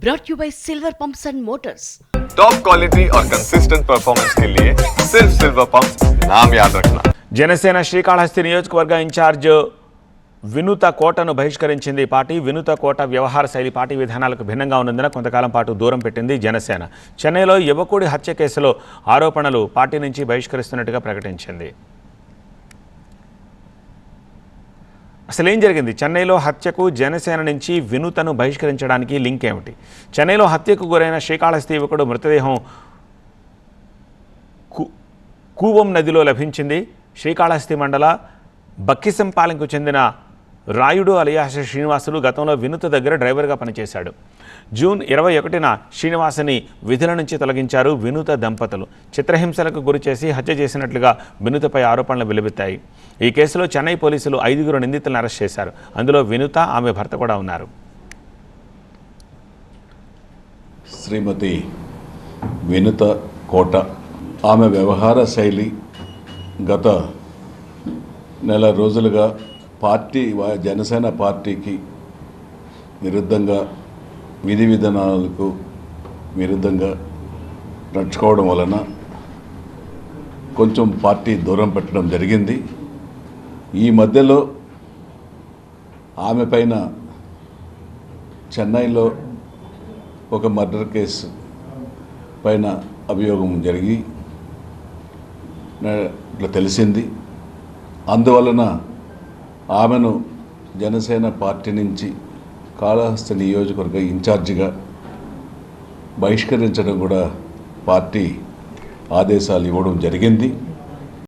brought you by Silver Pumps and Motors. Top quality और consistent performance के लिए सिर्फ सिल्वर पंप नाम याद रखना జనసేన శ్రీకాళహస్తి నియోజకవర్గ ఇన్ఛార్జ్ వినూత కోటను బహిష్కరించింది పార్టీ వినూత కోట వ్యవహార శైలి పార్టీ విధానాలకు భిన్నంగా ఉన్నందున కొంతకాలం పాటు దూరం పెట్టింది జనసేన చెన్నైలో యువకుడి హత్య కేసులో ఆరోపణలు పార్టీ నుంచి బహిష్కరిస్తున్నట్టుగా ప్రకటించింది అసలు ఏం జరిగింది? చెన్నైలో హత్యకు జనసేన నుంచి వినూతను బహిష్కరించడానికి లింక్ ఏమిటి? చెన్నైలో హత్యకు గురైన శ్రీకాళహస్తి యువకుడు మృతదేహం కూవం నదిలో లభించింది. శ్రీకాళహస్తి మండల బక్కిసంపాలెంకు చెందిన రాయుడు అలియాస శ్రీనివాసులు గతంలో వినుత దగ్గర డ్రైవర్గా పనిచేశాడు. జూన్ ఇరవై ఒకటిన శ్రీనివాసుని విధుల నుంచి తొలగించారు వినూత దంపతులు. చిత్రహింసలకు గురిచేసి హత్య చేసినట్లుగా వినుతపై ఆరోపణలు వెలువెత్తాయి. ఈ కేసులో చెన్నై పోలీసులు ఐదుగురు నిందితులను అరెస్ట్ చేశారు. అందులో వినుత ఆమె భర్త కూడా ఉన్నారు. శ్రీమతి వినుత కోట. ఆమె వ్యవహార శైలి గత నెల రోజులుగా పార్టీ జనసేన పార్టీకి విరుద్ధంగా విధి విధానాలకు విరుద్ధంగా నడుచుకోవడం వలన కొంచెం పార్టీ దూరం పెట్టడం జరిగింది. ఈ మధ్యలో ఆమె పైన చెన్నైలో ఒక మర్డర్ కేసు పైన అభియోగం జరిగి ఇట్లా తెలిసింది. అందువలన ఆమెను జనసేన పార్టీ నుంచి కాళహస్తి నియోజకవర్గ ఇన్ఛార్జిగా బహిష్కరించడం కూడా పార్టీ ఆదేశాలు ఇవ్వడం జరిగింది.